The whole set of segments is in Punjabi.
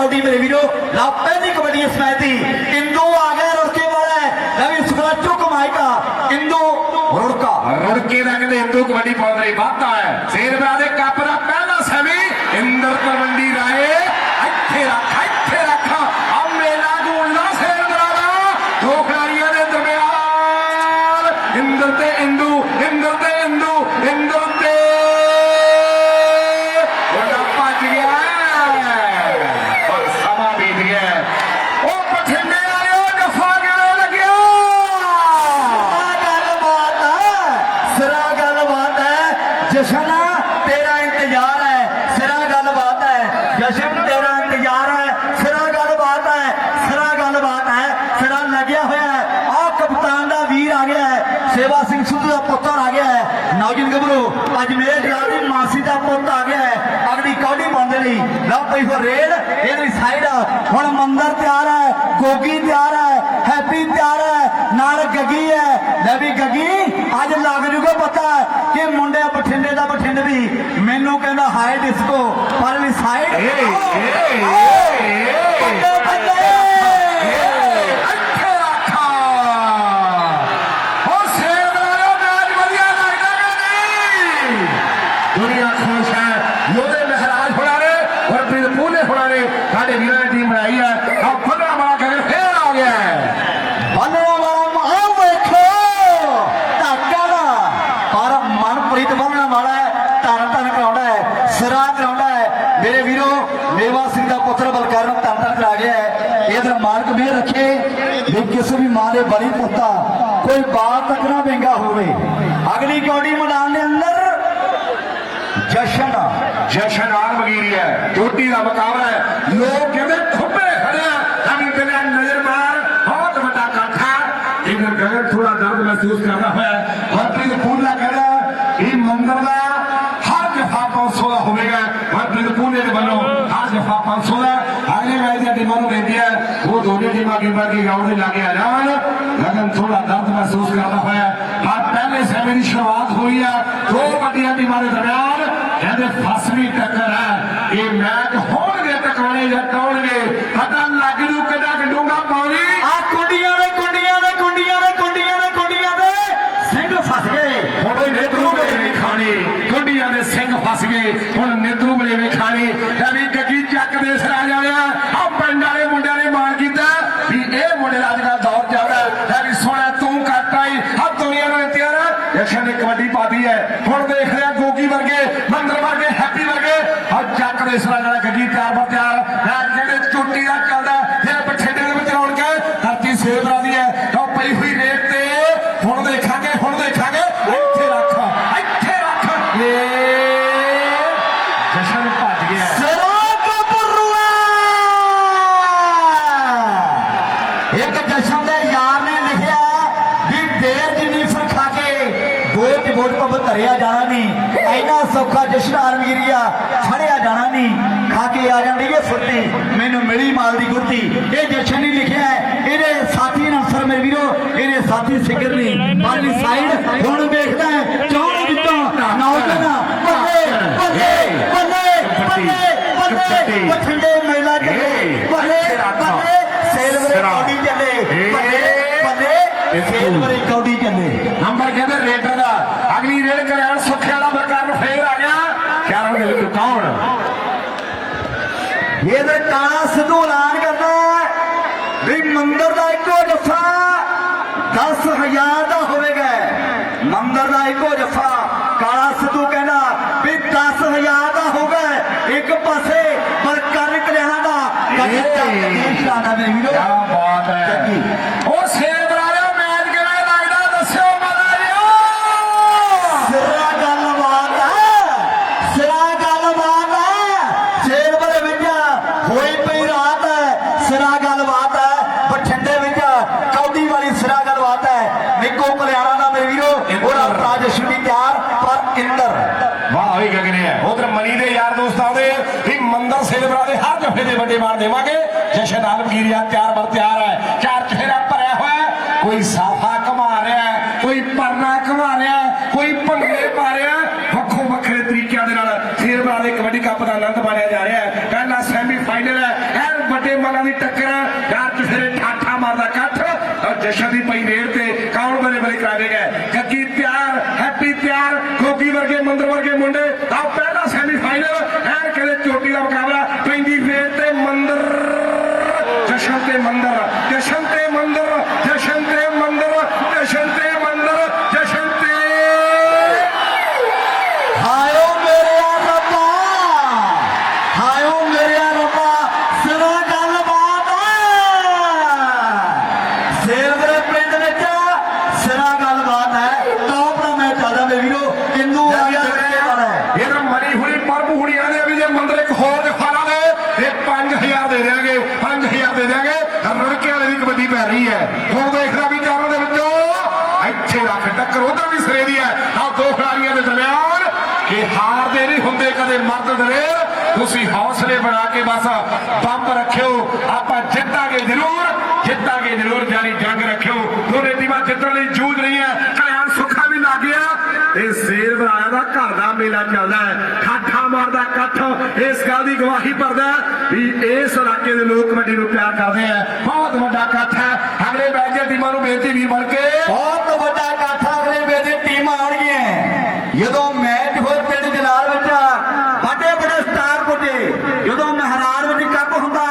ਕਬੱਡੀ ਮੇਰੇ ਵੀਰੋ ਲਾ ਪਹਿਲੀ ਕਬੱਡੀ ਇਸ ਮੈਚ ਦੀ। ਇੰਦੂ ਆ ਗਿਆ, ਰੁੜਕੇ ਵਾਲਾ ਹੈ। ਰਵੀ ਸੁਖਲਾ ਚੁੱਕ ਮਾਇਕਾ ਇੰਦੂ ਰੁੜਕਾ। ਰੁੜਕੇ ਦਾ ਕਹਿੰਦੇ ਹਿੰਦੂ ਕਬੱਡੀ ਪਾਉਣ ਲਈ ਵਾਧਾ ਹੈ। ਸ਼ੇਰ ਬਰਾ ਦੇ ਕੱਪ ਦਾ ਪਹਿਲਾ ਸੈਮੀ ਇੰਦਰ ਤਲਵੰਡੀ ਰਾਏ ਇੱਥੇ ਰੱਖ ਇੱਥੇ ਰੱਖ ਆ ਮੇਲਾ ਗੂੰਜਦਾ ਸ਼ੇਰ ਬਰਾ ਦਾ ਦੋ ਖਿਡਾਰੀਆਂ ਦੇ ਦਰਮਿਆਨ ਇੰਦਰ ਤੇ ਇੰਦੂ ਇੰਦਰ ਤੇ ਇੰਦੂ ਇੰਦਰ ਤੇ ਵੱਡਾ ਭੱਜ ਗਿਆ ਔਰ ਸਮਾਂ ਬੀਤ ਗਿਆ ਉਹ ਪਠਿੰਡੇ ਵਾਲਿਓ ਜਫਾ ਕਿਵੇਂ ਲੱਗਿਆ ਆ ਗੱਲਬਾਤ ਹੈ ਸਿਰਾ ਗੱਲਬਾਤ ਹੈ ਜਸ਼ਨ ਤੇਰਾ ਇੰਤਜ਼ਾਰ ਹੈ ਸਿਰਾ ਗੱਲਬਾਤ ਹੈ ਜਸ਼ਨ ਤੇਰਾ ਇੰਤਜ਼ਾਰ ਹੈ ਸਿਰਾ ਗੱਲਬਾਤ ਹੈ ਸਿਰਾ ਗੱਲਬਾਤ ਹੈ ਸਿਰਾ ਲੱਗਿਆ ਹੋਇਆ ਹੈ ਆ ਕਪਤਾਨ ਦਾ ਵੀਰ ਆ ਗਿਆ ਹੈ ਸੇਵਾ ਸਿੰਘ ਸਿੱਧੂ ਦਾ ਪੁੱਤਰ ਆ ਗਿਆ ਹੈ ਨੌਜਵਾਨ ਗੱਭਰੂ ਅੱਜ ਮੇਰੇ ਦਿਲ ਦੀ ਮਾਸੀ ਦਾ ਪੁੱਤ ਆ ਗਿਆ ਹੈ ਅਗਲੀ ਕੌਡੀ ਪਾਉਂਦੇ ਲਈ। ਲਓ ਪਈ ਹੋ ਰੇਡ ਇਹਦੀ ਸਾਈਡ ਹੁਣ ਮੰਦਰ ਤਿਆਰ ਹੈ ਗੋਗੀ ਤਿਆਰ ਹੈ ਹੈਪੀ ਤਿਆਰ ਹੈ ਨਾਲ ਗੱਗੀ ਹੈ। ਲੈ ਵੀ ਗੱਗੀ ਅੱਜ ਲੱਗ ਜੂਗਾ ਪਤਾ ਕਿ ਮੁੰਡੇ ਬਠਿੰਡੇ ਦਾ ਬਠਿੰਡ ਵੀ। ਮੈਨੂੰ ਕਹਿੰਦਾ ਹਾਈ ਡਿਸਕੋ ਪਰ ਵੀ ਸਾਈਡ ਏ, ਏ, ਏ, ਏ। ਬੱਲੇ, ਬੱਲੇ। ਇੱਥੇ ਰੱਖਾ ਉਹ ਸ਼ੇਰ ਵਾਲਿਓ ਮੈਚ ਵਧੀਆ ਲੱਗਦਾ ਕਿ ਨਹੀਂ ਦੁਨੀਆ ਖੁਸ਼ ਹੈ ਯੋਧੇ ਮਹਾਰਾਜ ਹੋਣਾ ਨੇ ਗੁਰਪ੍ਰੀਤ ਪੂਨੇ ਹੋਣਾ ਨੇ ਸਾਡੇ ਵੀਰਾਂ ਨੇ ਟੀਮ ਬਣਾਈ ਹੈ ਆ ਫੱਲਾ ਵਾਲਾ ਕਹਿੰਦੇ ਫੇਰ ਆ ਗਿਆ ਹੈ ਬੱਲੇ ਵਾਲਾ ਮਾਂ ਵੇਖੋ ਧਾਕਾ ਦਾ ਪਰ ਮਨਪ੍ਰੀਤ ਬੰਨਣ ਵਾਲਾ ਹੈ ਧਰਨ ਧਰਨ ਕਰਾਉਂਦਾ ਹੈ ਸਿਰਾ ਕਰਾਉਂਦਾ ਹੈ ਮੇਰੇ ਵੀਰੋ ਮੇਵਾ ਸਿੰਘ ਦਾ ਪੁੱਤਰ ਬਲਕਾਰ ਨੂੰ ਧਰਨ ਧਰਨ ਕਰਾ ਗਿਆ ਹੈ ਇਧਰ ਮਾਲਕ ਮੇਰ ਰੱਖੇ ਵੀ ਕਿਸੇ ਵੀ ਮਾਂ ਦੇ ਬਲੀ ਪੁੱਤਾ ਕੋਈ ਬਾਤ ਤੱਕ ਨਾ ਵਿੰਗਾ ਹੋਵੇ ਅਗਲੀ ਕੌਡੀ ਮੈਦਾਨ ਦੇ ਅੰਦਰ ਜਸ਼ਨ ਜਸ਼ਨ ਆਰ ਮਗੀਰੀ ਹੈ ਚੋਟੀ ਦਾ ਮੁਕਾਬਲਾ ਹੈ ਲੋਕ ਕਹਿੰਦੇ ਖੁੱਬੇ ਖੜਿਆ ਹਮੀ ਬਿਨਾ ਨਜ਼ਰ ਮਾਰ ਬਹੁਤ ਵੱਡਾ ਕਾਠਾ ਇਧਰ ਗਗਨ ਥੋੜਾ ਦਰਦ ਮਹਿਸੂਸ ਕਰਦਾ ਹੋਇਆ ਹੈ ਹਰਪ੍ਰੀਤ ਪੂਨਾ ਕਹਿੰਦਾ ਇਹ ਮੰਦਰ ਦਾ ਹਰ ਜਫਾ 500 ਦਾ ਹੋਵੇਗਾ ਹਰਪ੍ਰੀਤ ਪੂਨੇ ਦੇ ਵੱਲੋਂ ਹਰ ਜਫਾ 500 ਦਾ ਅਗਲੇ ਮੈਚ ਦੀਆਂ ਟੀਮਾਂ ਨੂੰ ਬੇਨਤੀ ਹੈ ਉਹ ਦੋਨੇ ਟੀਮਾਂ ਕੀ ਬਾਕੀ ਗਰਾਊਂਡ ਦੇ ਲਾਗੇ ਆ ਜਾਣ ਗਗਨ ਥੋੜਾ ਦਰਦ ਮਹਿਸੂਸ ਕਰਦਾ ਹੋਇਆ ਹੈ ਹਾਂ ਪਹਿਲੇ ਸੈਮੀ ਦੀ ਸ਼ੁਰੂਆਤ ਹੋਈ ਹੈ ਦੋ ਵੱਡੀਆਂ ਟੀਮਾਂ ਦੇ ਦਰਮਿਆਨ ਕਹਿੰਦੇ ਫਸਵੀਂ ਟੱਕਰ ਹੈ ਇਹ ਮੈਚ ਹੋਣਗੇ ਟਕਰਾਉਣੇ ਜਾਂ ਟਾਉਣਗੇ ਪਤਾ ਲੱਗ ਜੂ ਕਿੱਡਾ ਡੂੰਗਾ ਪਾਣੀ ਆ ਕੁੰਡੀਆਂ ਦੇ ਕੁੰਡੀਆਂ ਦੇ ਕੁੰਡੀਆਂ ਦੇ ਕੁੰਡੀਆਂ ਦੇ ਕੁੰਡੀਆਂ ਦੇ ਸਿੰਘ ਫਸ ਗਏ ਹੁਣ ਇਹ ਨੇਤਰੂ ਬਲੇਵੇਂ ਖਾਣੇ ਕੁੰਡੀਆਂ ਦੇ ਸਿੰਘ ਫਸ ਗਏ ਹੁਣ ਨੇਤਰੂ ਬਲੇਵੇਂ ਖਾਣੇ ਲੈ ਵੀ ਗੱਗੀ ਚੱਕ ਦੇ ਸਰਾ ਜਾਣਿਆ ਆ ਪਿੰਡ ਵਾਲੇ ਮੁੰਡਿਆਂ ਨੇ ਮਾਣ ਕੀਤਾ ਵੀ ਇਹ ਮੁੰਡੇ ਦਾ ਅੱਜ ਕੱਲ੍ਹ ਦੌਰ ਚੱਲਦਾ ਲੈ ਵੀ ਸੋਹਣਾ ਤੂੰ ਕੱਟ ਆਈ ਆ ਦੁਨੀਆ ਨੂੰ ਤਿਆਰ ਯਸ਼ਨ ਨੇ ਕਬੱਡੀ ਪਾਦੀ ਹੈ ਹੁਣ ਦੇਖ ਰਿਹਾ ਗੋਗੀ ਵਰਗੇ ਮੰਦਰ ਵਰਗੇ ਹੈਪੀ ਵਰਗੇ ਆ ਧਰਿਆ ਜਾਣਾ ਨਹੀਂ। ਐਨਾ ਸੌਖਾ ਜਸ਼ਨ ਆਰਮੀਰੀਆ ਛੜਿਆ ਜਾਣਾ ਨਹੀਂ। ਖਾ ਕੇ ਆ ਜਾਂਦੀ ਏ ਫੁੱਟੀ ਮੈਨੂੰ ਮਿਲੀ ਮਾਲ ਦੀ ਗੁੱਤੀ ਇਹ ਜਸ਼ਨ ਨੇ ਲਿਖਿਆ ਹੈ, ਇਹਦੇ ਸਾਥੀ ਨੇ ਅਫਸਰ ਮੇਰੇ ਵੀਰੋ ਇਹਦੇ ਸਾਥੀ ਸਿਕਰ ਨੇ ਬਾਹਰਲੀ ਸਾਈਡ ਹੁਣ ਵੇਖਦਾ ਹੈ ਚੌਣ ਵਿੱਚੋਂ ਨੌਜਵਾਨ ਬੱਲੇ ਬੱਲੇ ਬੱਲੇ ਬੱਲੇ ਬੱਲੇ ਬਠਿੰਡੇ ਮੇਲਾ ਚੱਲੇ। ਬੱਲੇ ਬੱਲੇ ਸੇਲਵਰੇ ਕੌਡੀ ਚੱਲੇ। ਬੱਲੇ ਬੱਲੇ ਸੇਲਵਰੇ ਕੌਡੀ ਚੱਲੇ। ਨੰਬਰ ਕਹਿੰਦੇ ਰੇਡਰ ਦਾ ਅਗਲੀ ਰੇਡ ਕਰਾਉਣ ਸੁੱਖੇ ਵਾਲਾ ਬਰਕਾਰ ਫੇਰ ਆ ਗਿਆ ਚਾਰੋਂ ਦੇ ਵਿੱਚ ਕੌਣ ਇਹ ਤੇ ਕਾਲਾ ਸਿੱਧੂ ਐਲਾਨ ਕਰਦਾ ਵੀ ਮੰਦਰ ਦਾ ਇੱਕੋ ਜੱਫਾ 10000 ਦਾ ਹੋਵੇਗਾ। ਮੰਦਰ ਦਾ ਇੱਕੋ ਜੱਫਾ ਕਾਲਾ ਸਿੱਧੂ ਕਹਿੰਦਾ ਵੀ 10000 ਦਾ ਹੋਗਾ ਇੱਕ ਪਾਸੇ ਬਰਕਰ ਕਲਿਆਣਾ ਦਾ ਦੇਸ਼ ਦਾ ਨਾ ਮੇਰੇ ਵੀਰੋ। ਕਿਆ ਬਾਤ ਹੈ। ਉਹ ਸੇਬ ਵਾਲਿਓ ਮੈਚ ਕਿਵੇਂ ਲੱਗਦਾ ਦੱਸਿਓ ਮਲਾਇਓ ਸਿਰਾ ਗੱਲਬਾਤ ਹੈ ਸਿਰਾ ਗੱਲਬਾਤ ਹੈ ਸ਼ੇਰ ਬੜੇ ਵਿੱਚ ਹੋਈ ਪਈ ਰਾਤ ਹੈ ਸਿਰਾ ਗੱਲਬਾਤ ਹੈ ਬਠਿੰਡੇ ਵਿੱਚ ਕੌਡੀ ਵਾਲੀ ਸਿਰਾ ਗੱਲਬਾਤ ਹੈ ਨਿੱਕੋ ਕਲਿਆਣਾ ਦਾ ਮੇਰੇ ਵੀਰੋ ਉਹਦਾ ਰਾਜੇਸ਼ ਵੀ ਤਿਆਰ ਪਰ ਇੰਦਰ ਵਾਹ ਹੋਈ ਗਗਨੇ ਹੈ ਉਧਰ ਮਨੀ ਦੇ ਯਾਰ ਦੋਸਤ ਆਉਂਦੇ ਵੀ ਮੰਦਰ ਸੇਲਬਰਾ ਦੇ ਹਰ ਜਫੇ ਦੇ ਵੱਡੇ ਮਾਰ ਦੇਵਾਂਗੇ। ਜਸ਼ਨ ਆਲਮਗੀਰੀਆ ਤਿਆਰ ਬਰ ਤਿਆਰ ਹੈ। ਚਾਰ ਚਿਹਰਾ ਭਰਿਆ ਹੋਇਆ ਕੋਈ ਸਾਫਾ ਕਮਾ ਰਿਹਾ ਕੋਈ ਪਰਨਾ ਕਮਾ ਰਿਹਾ ਕੋਈ ਭੰਗੜੇ ਪਾ ਰਿਹਾ ਵੱਖੋ ਵੱਖਰੇ ਤਰੀਕਿਆਂ ਦੇ ਨਾਲ ਸੇਲਬਰਾ ਦੇ ਕਬੱਡੀ ਕੱਪ ਦਾ ਆਨੰਦ ਮਾਣਿਆ ਜਾ ਰਿਹਾ ਹੈ। ਪਹਿਲਾ ਸੈਮੀ ਫਾਈਨਲ ਹੈ। ਇਹ ਵੱਡੇ ਮਲਾਂ ਦੀ ਟੱਕਰ ਯਾਰ ਕਿਸੇ ਠਾਠਾ ਮਾਰਦਾ ਕੱਠ ਔਰ ਜਸ਼ਨ ਦੀ ਪਈ ਰੇਡ ਤੇ ਕੌਣ ਬਲੇ ਬਲੇ ਕਰਾਵੇਗਾ ਗੱਗੀ ਤਿਆਰ ਹੈਪੀ ਤਿਆਰ ਗੋਗੀ ਵਰਗੇ ਮੰਦਰ ਵਰਗੇ ਮੁੰਡੇ ਆ ਪਹਿਲਾ ਸੈਮੀਫਾਈਨਲ ਐਨ ਕਦੇ ਚੋਟੀ ਦਾ ਮੁਕਾਬਲਾ ਪੈਂਦੀ ਫੇਰ ਤੇ ਮੰਦਰ ਜਸ਼ਨ ਤੇ ਮੰਦਰ ਜਸ਼ਨ ਤੇ ਮੰਦਰ ਜਸ਼ਨ ਤੇ ਮੰਦਰ ਜਸ਼ਨ ਤੇ ਮੰਦਰ ਜਸ਼ਨ ਤੇ ਹਾਇਓ ਮੇਰੇ ਰੱਬਾ ਹਾਇਓ ਮੇਰੇ ਰੱਬਾ ਸਿਰਾ ਗੱਲਬਾਤ ਸੇਲਵਰੇ ਪਿੰਡ ਵਿੱਚ ਸਿਰਾ ਗੱਲਬਾਤ ਹੈ ਟੌਪ ਦਾ ਮੈਚ ਚੱਲਦਾ ਮੇਰੇ ਵੀਰੋ ਕਿੰਨੂ ਆ ਗਿਆ ਕਿੱਥੇ ਵਾਲਾ ਹੈ ਇਹ ਤਾਂ ਮਰੀ ਹੁਣੀ ਪਰਮ ਹੁਣੀ ਆਦੇ ਵੀ ਜੇ ਮੰਦਰ ਇੱਕ ਹੋਰ ਦਿਖਾ ਲਾਵੇ ਤੇ 5000 ਦੇ ਦਿਆਂਗੇ 5000 ਦੇ ਦਿਆਂਗੇ ਰੜਕੇ ਵਾਲੇ ਦੀ ਕਬੱਡੀ ਪੈ ਰਹੀ ਹੈ ਹੁਣ ਦੇਖਦਾ ਵੀ ਚਾਰਾਂ ਦੇ ਵਿੱਚੋਂ ਇੱਥੇ ਰੱਖ ਉਧਰ ਵੀ ਸਿਰੇ ਦੀ ਹੈ। ਆ ਦੋ ਖਿਡਾਰੀਆਂ ਦੇ ਦਰਮਿਆਨ ਕਿ ਹਾਰਦੇ ਨਹੀਂ ਹੁੰਦੇ, ਕਦੇ ਮਰਦ ਦਲੇਰ ਤੁਸੀਂ ਹੌਸਲੇ ਬਣਾ ਕੇ ਬਸ ਬੰਬ ਰੱਖਿਓ। ਆਪਾਂ ਜਿੱਤਾਂਗੇ ਜ਼ਰੂਰ ਜਿੱਤਾਂਗੇ ਜ਼ਰੂਰ, ਜਾਨੀ ਜੰਗ ਰੱਖਿਓ। ਦੋਨੇ ਟੀਮਾਂ ਜਿੱਤਣ ਲਈ ਜੂਝ ਰਹੀਆਂ। ਕਲਿਆਣ ਸੁੱਖਾ ਵੀ ਲੱਗ ਗਿਆ। ਇਹ ਸ਼ੇਰ ਬਰਾਇਆ ਦਾ ਘਰ ਦਾ ਮੇਲਾ ਚੱਲਦਾ ਹੈ। ਠਾਠਾ ਮਾਰਦਾ ਇਕੱਠ। ਇਸ ਗੱਲ ਦੀ ਗਵਾਹੀ ਭਰਦਾ ਵੀ ਇਸ ਇਲਾਕੇ ਦੇ ਲੋਕ ਕਬੱਡੀ ਨੂੰ ਪਿਆਰ ਕਰਦੇ ਆ। ਬਹੁਤ ਵੱਡਾ ਇਕੱਠ ਹੈ। ਅਗਲੇ ਮੈਚ ਦੀਆਂ ਟੀਮਾਂ ਨੂੰ ਬੇਨਤੀ ਵੀ ਬਣ ਕੇ ਬਹੁਤ ਵੱਡਾ ਇਕੱਠ ਅਗਲੇ ਵੇਲੇ ਟੀਮਾਂ ਆਉਣਗੀਆਂ ਜਦੋਂ ਮੈਚ ਹੋਏ ਪਿੰਡ ਜਲਾਲ ਵਿੱਚ, ਵੱਡੇ ਵੱਡੇ ਸਟਾਰ ਪੁੱਜੇ ਜਦੋਂ ਮਹਾਰਾਜ ਵਿੱਚ ਕੱਪ ਹੁੰਦਾ,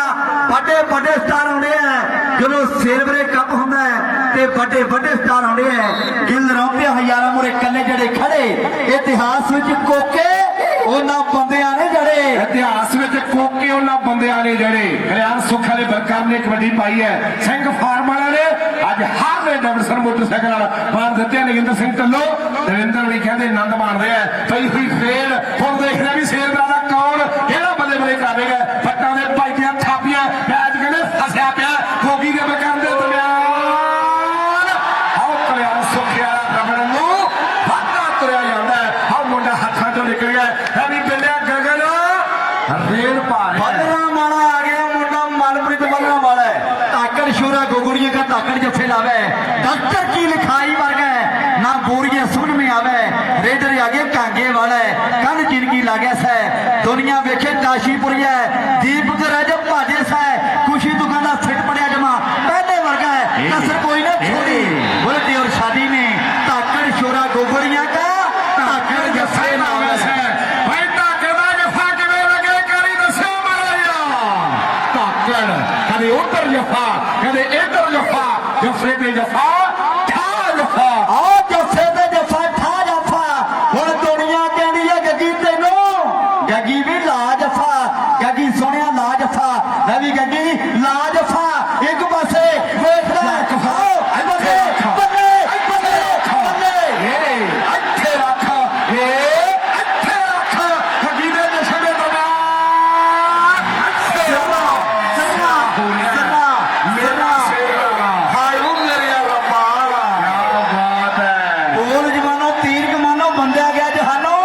ਵੱਡੇ ਵੱਡੇ ਸਟਾਰ ਆਉਂਦੇ ਆ। ਜਦੋਂ ਸਿਲਵਰੇ ਕੱਪ ਹੁੰਦਾ ਹੈ, ਤੇ ਵੱਡੇ ਵੱਡੇ ਸਟਾਰ ਆਉਂਦੇ ਆ। ਗਿੱਲ ਰੌਂਪੇ ਹਜ਼ਾਰਾਂ ਮੁਰੇ ਕੱਲੇ ਜਿਹੜੇ ਖੜੇ। ਇਤਿਹਾਸ ਵਿੱਚ ਕੋਕੇ, ਉਹਨਾਂ ਬੰਦਿਆਂ ਨੇ ਜੜੇ ਇਤਿਹਾਸ ਵਿੱਚ ਕੋਕੇ, ਉਹਨਾਂ ਬੰਦਿਆਂ ਨੇ ਜਿਹੜੇ। ਹਰਿਆਣ ਸੁੱਖ ਵਾਲੇ ਬਰਕਾਰ ਨੇ ਕਬੱਡੀ ਪਾਈ ਹੈ। ਸਿੰਘ ਫਾਰਮ ਵਾਲਿਆਂ ਨੇ ਅੱਜ ਹਾਰਲੇ ਡੈਵਿਡਸਨ ਮੋਟਰਸਾਈਕਲ ਨਾਲ ਮਾਰ ਦਿੱਤੇ ਨਗਿੰਦਰ ਸਿੰਘ ਢੱਲੋ। ਦਵਿੰਦਰ ਵੀ ਕਹਿੰਦੇ ਆਨੰਦ ਮਾਣਦੇ ਆ। ਪਈ ਹੋਈ ਫੇਰ, ਹੁਣ ਦੇਖਦੇ ਆ ਵੀ ਸੇਲ ਦਾ ਕੌਣ, ਕਿਹੜਾ ਬੱਲੇ ਬੱਲੇ ਕਰਾਵੇਗਾ ਫੱਟਾਂ ਦੇ ਭਾਈਆਂ ਥਾਪੀਆਂ ਮੈਚ ਕਹਿੰਦੇ ਫਸਿਆ ਪਿਆ ਗੋਗੀ ਦੇ ਮਕਾਨ ਦੇ ਦਰਮਿਆਨ ਆਓ ਕਲਿਆਣ ਸੁੱਖ ਵਾਲਾ ਰਬੜ ਨੂੰ ਵਾਧਾ ਤੁਰਿਆ ਜਾਂਦਾ ਹੈ ਆਹ ਮੁੰਡਾ ਹੱਥਾਂ ਚੋਂ ਨਿਕਲ ਗਿਆ ਹੈ ਵੀ ਬਿੱਲਿਆ ਗਗਨ ਰੇਲ ਪਾ ਰਿਹਾ ਹੈ। ਬੱਲਰਾ ਮਾਲਾ ਆ ਗਿਆ ਮੁੰਡਾ ਮਨਪ੍ਰੀਤ ਬੱਲਰਾ ਵਾਲਾ ਹੈ ਤਾਕੜ ਸ਼ੋਰਾ ਗੋਗੜੀਏ ਦਾ ਤਾਕੜ ਜੱਫੇ ਲਾਵੇ ਡਾਕਟਰ ਕੀ ਲਿਖਾਈ ਵਰਗਾ ਹੈ ਨਾ ਬੋਰੀਏ ਸੁਣ ਮੇ ਆਵੇ ਰੇਡਰ ਆਗੇ ਕਾਂਗੇ ਵਾਲਾ ਹੈ ਕੰਨ ਜਿੰਦਗੀ ਲਾਗੇ ਸੈ ਦੁਨੀਆ ਵੇਖੇ ਕਾਸ਼ੀਪੁਰੀਆ ਦੀਪਕ ਰਾਜ ਭਾਜੇ ਸੈ ਖੁਸ਼ੀ ਦੁਕਾਨਾ ਫਿੱਟ ਪੜਿਆ ਜਮਾ ਪਹਿਲੇ ਵਰਗਾ ਹੈ ਕਸਰ ਕੋਈ ਨਾ ਛੋੜੀ ਬੁਲਤੀ ਔਰ ਸ਼ਾਦੀ ਨੇ ਤਾਕੜ ਸ਼ੋਰਾ ਗੋਗੜੀਆਂ का ਤਾਕੜ ਜੱਫੇ ਲਾਵੇ ਸੈ ਭਾਈ ਧਾਕੇ ਦਾ ਜਫਾ ਕਿਵੇਂ ਲੱਗੇ ਕਰੀ ਦੱਸੋ ਮਹਾਰਾਜਾ ਧਾਕੜ ਕਦੇ ਉੱਧਰ ਜਫਾ ਕਦੇ ਇੱਧਰ ਜਫਾ ਜਫੇ ਤੇ ਜਫਾ ਠਾ ਜਫਾ ਆ ਜੱਫੇ ਤੇ ਜੱਫਾ ਠਾ ਜੱਫਾ ਹੁਣ ਦੁਨੀਆ ਕਹਿੰਦੀ ਹੈ ਗੱਗੀ ਤੈਨੂੰ ਗੱਗੀ ਵੀ ਲਾ ਜੱਫਾ ਗੱਗੀ ਸੋਹਣਿਆ ਲਾ ਜੱਫਾ ਲੈ ਵੀ ਗੱਗੀ ਲਾ ਜੱਫਾ ਇੱਕ ਪਾਸੇ ਵੇਖ ਲੈ ਆਓ ਬੱਲੇ ਬੱਲੇ ਬੱਲੇ ਬੱਲੇ ਇਹ ਇੱਥੇ ਰੱਖ ਇਹ ਇੱਥੇ ਰੱਖ ਹਗੀ ਦੇ ਜਸ਼ਨ ਦੇ ਦਰਬਾਰ ਸਰਨਾ ਸਰਨਾ ਸਰਨਾ ਮੇਰਾ ਸੇਰਾ ਹਾਇਓ ਮੇਰੇ ਰੱਬਾ ਕੀ ਬਾਤ ਹੈ ਬੋਲ ਜਵਾਨੋ ਤੀਰ ਕਮਾਨੋ ਬੰਦਿਆ ਗਿਆ ਜਹਾਨੋ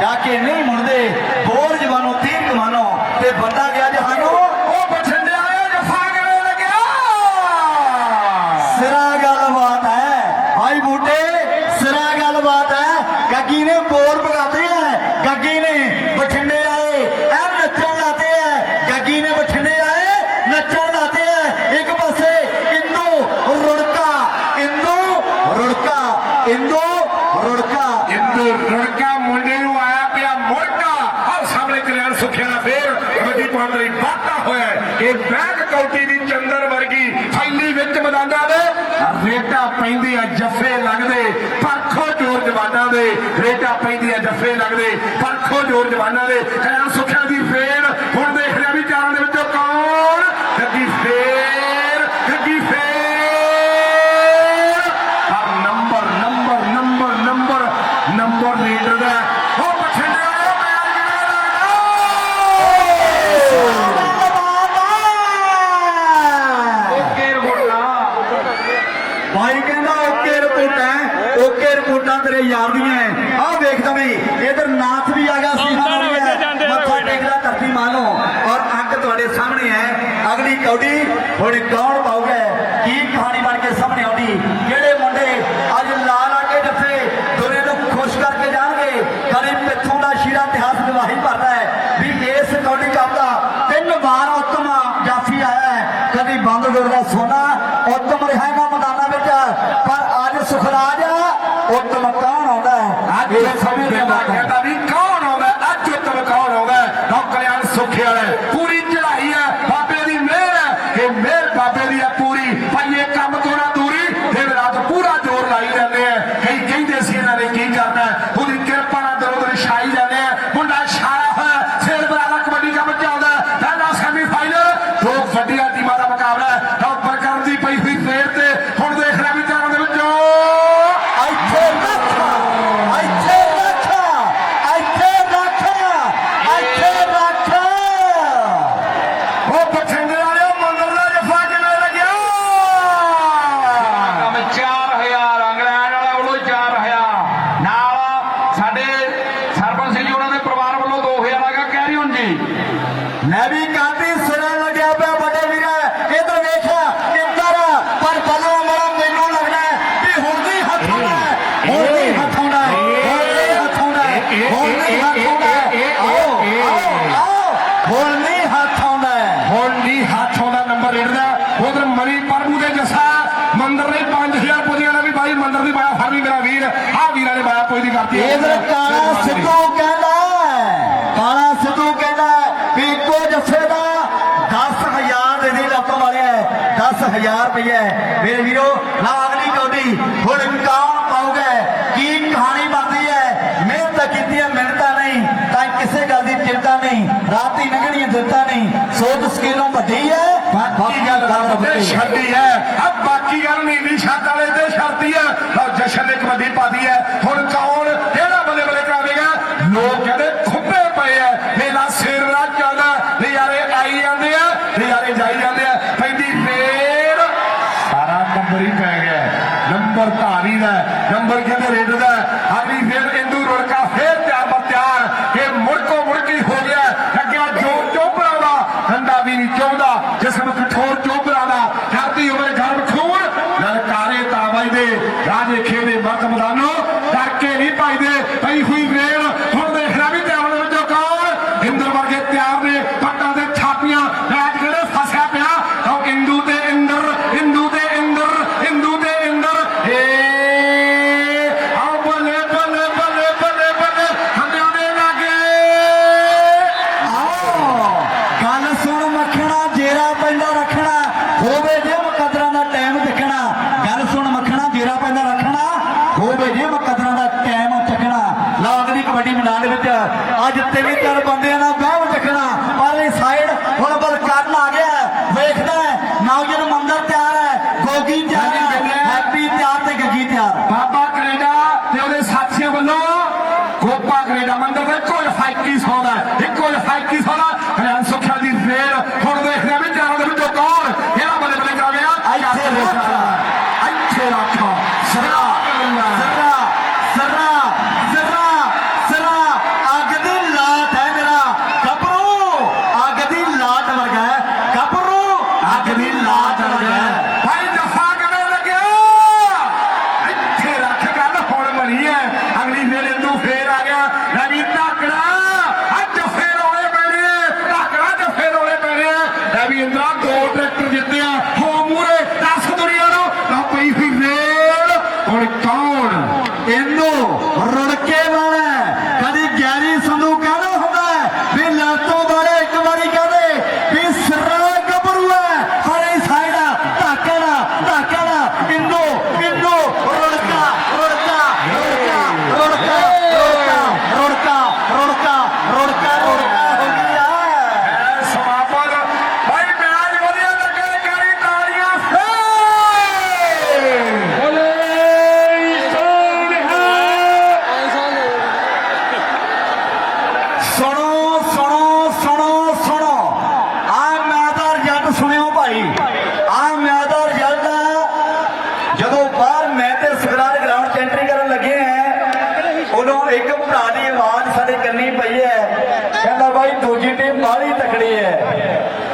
ਜਾ ਕੇ ਨਹੀਂ ਮੁੜਦੇ ਬੋਲ ਜਵਾਨੋ ਤੀਰ ਕਮਾਨੋ ਤੇ ਬੰਦਾ ਗਿਆ ਜਹਾਨੋ ਉਹ ਬਠਿੰਡੇ ਆਇਆ ਜਫਾ ਕਿਵੇਂ ਲੱਗਿਆ ਸਿਰਾ ਗੱਲਬਾਤ ਹੈ ਭਾਈ ਬੂਟੇ ਸਿਰਾ ਗੱਲਬਾਤ ਹੈ ਗੱਗੀ ਨੇ ਬੋਰ ਪਗਾਤੇ ਹੈ ਗੱਗੀ ਨੇ ਬਠਿੰਡੇ ਆਏ ਐ ਨੱਚਣ ਲਾਤੇ ਹੈ ਗੱਗੀ ਨੇ ਬਠਿੰਡੇ ਆਏ ਨੱਚਣ ਲਾਤੇ ਹੈ ਇੱਕ ਪਾਸੇ ਇੰਦੂ ਰੁੜਕਾ ਇੰਦੂ ਰੁੜਕਾ ਇੰਦੂ ਰੁੜਕਾ ਇੰਦੂ ਰੜਕਾ ਮੁੰਡੇ ਨੂੰ ਆਇਆ ਪਿਆ ਮੁੜਕਾ ਆਹ ਸਾਹਮਣੇ ਕਲਿਆਣ ਸੁਖਿਆ ਦਾ ਫੇਰ ਕਬੱਡੀ ਪਾਉਣ ਲਈ ਵਾਧਾ ਹੋਇਆ ਇਹ ਬੈਕ ਕੌਟੀ ਦੀ ਚੰਦਰ ਵਰਗੀ ਫੈਲੀ ਵਿੱਚ ਮੈਦਾਨਾਂ ਦੇ ਰੇਟਾ ਪੈਂਦੀ ਆ ਜੱਫੇ ਲੱਗਦੇ ਪਰਖੋ ਜੋਰ ਜਵਾਨਾਂ ਦੇ ਰੇਟਾ ਪੈਂਦੀ ਆ ਜੱਫੇ ਲੱਗਦੇ ਪਰਖੋ ਜੋਰ ਜਵਾਨਾਂ ਦੇ ਕਲਿਆਣ ਸੁਖਿਆ ਦੀ ਫੇਰ ਹੁਣ ਦੇਖ ਰਿਹਾ ਵੀ ਚਾਰਾਂ ਦੇ ਵਿੱਚੋਂ ਕੌਣ ਗੱਗੀ ਫੇਰ ਜੱਸਾ ਮੰਦਰ ਨੇ 5000 ਪੁਜੀਆਂ ਨੇ ਵੀ ਬਾਈ ਮੰਦਰ ਦੀ ਬਾਇਆ ਫੜ ਮੇਰਾ ਵੀਰ ਆ ਵੀਰਾਂ ਨੇ ਬਾਇਆ ਕੋਈ ਨਹੀਂ ਕਰਤੀ ਇਧਰ ਕਾਲਾ ਸਿੱਧੂ ਕਹਿੰਦਾ ਕਾਲਾ ਸਿੱਧੂ ਕਹਿੰਦਾ ਵੀ ਇੱਕੋ ਜੱਸੇ ਦਾ 10000 ਦੇ ਦੀ ਲੱਤ ਵਾਲਿਆ 10000 ਰੁਪਏ ਮੇਰੇ ਵੀਰੋ ਨਾ ਅਗਲੀ ਕੌਡੀ ਹੁਣ ਕੌਣ ਪਾਉਗਾ ਕੀ ਕਹਾਣੀ ਬਣਦੀ ਹੈ? ਮਿਹਨਤ ਕੀਤੀ ਹੈ ਮਿਹਨਤਾਂ ਨਹੀਂ ਤਾਂ ਕਿਸੇ ਗੱਲ ਦੀ ਚਿੰਤਾ ਨਹੀਂ ਰਾਤ ਹੀ ਲੰਘਣੀ ਦਿੱਤਾ ਨਹੀਂ। ਸੋਚ ਸਕੇਲੋਂ ਵੱਡੀ ਹੈ। ਬਾਕੀ ਗੱਲ ਰੱਬ ਤੇ ਛੱਡੀ ਹੈ ਆ ਬਾਕੀ ਗੱਲ ਨੀਲੀ ਛੱਤ ਵਾਲੇ ਤੇ ਛੱਡਦੀ ਹੈ। ਲਓ ਜਸ਼ਨ ਨੇ ਕਬੱਡੀ ਪਾਦੀ ਹੈ। ਹੁਣ ਕੌਣ ਕਿਹੜਾ ਬੱਲੇ ਬੱਲੇ ਕਰਾਵੇਗਾ? ਲੋਕ ਕਹਿੰਦੇ ਖੁੱਬੇ ਪਏ ਐ ਮੇਰਾ ਸਿਰ ਨਾ ਚੱਲਦਾ ਨਜ਼ਾਰੇ ਆਈ ਜਾਂਦੇ ਆ ਨਜ਼ਾਰੇ ਜਾਈ ਜਾਂਦੇ ਆ। ਪੈਂਦੀ ਫੇਰ ਸਾਰਾ ਨੰਬਰ ਹੀ ਪੈ ਗਿਆ ਨੰਬਰ ਧਾਰੀ ਦਾ ਨੰਬਰ ਕਹਿੰਦੇ ਹੋਵੇ ਜੇ ਮੁਕਦਰਾਂ ਦਾ ਟਾਈਮ ਦੇਖਣਾ ਗੱਲ ਸੁਣ ਮੱਖਣਾ, ਜੇਰਾ ਪੈਂਦਾ ਰੱਖਣਾ, ਹੋਵੇ ਜੇ ਮੁਕਦਰਾਂ ਦਾ ਟਾਈਮ ਚੱਕਣਾ। ਲਾਗਲੀ ਕਬੱਡੀ ਮੈਦਾਨ ਵਿੱਚ ਅੱਜ 23 ਤਰ ਬੰਦ ਆ ਦੋ ਟਰੈਕਟਰ ਜਿੱਤਿਆ। ਹੋ ਮੂਰੇ ਦੱਸ ਦੁਨੀਆ ਨੂੰ। ਨਾ ਪਈ ਸੀ ਰੇਲ। ਹੁਣ ਕਾ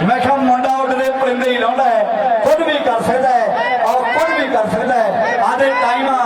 ਮੈਂ ਕਿਹਾ ਮੁੰਡਾ ਉੱਡਦੇ ਪਰਿੰਦੇ ਹੀ ਲਾਉਂਦਾ ਹੈ ਕੁਝ ਵੀ ਕਰ ਸਕਦਾ ਹੈ ਔਰ ਕੁਝ ਵੀ ਕਰ ਸਕਦਾ ਹੈ। ਆਦੇ ਟਾਈਮਾਂ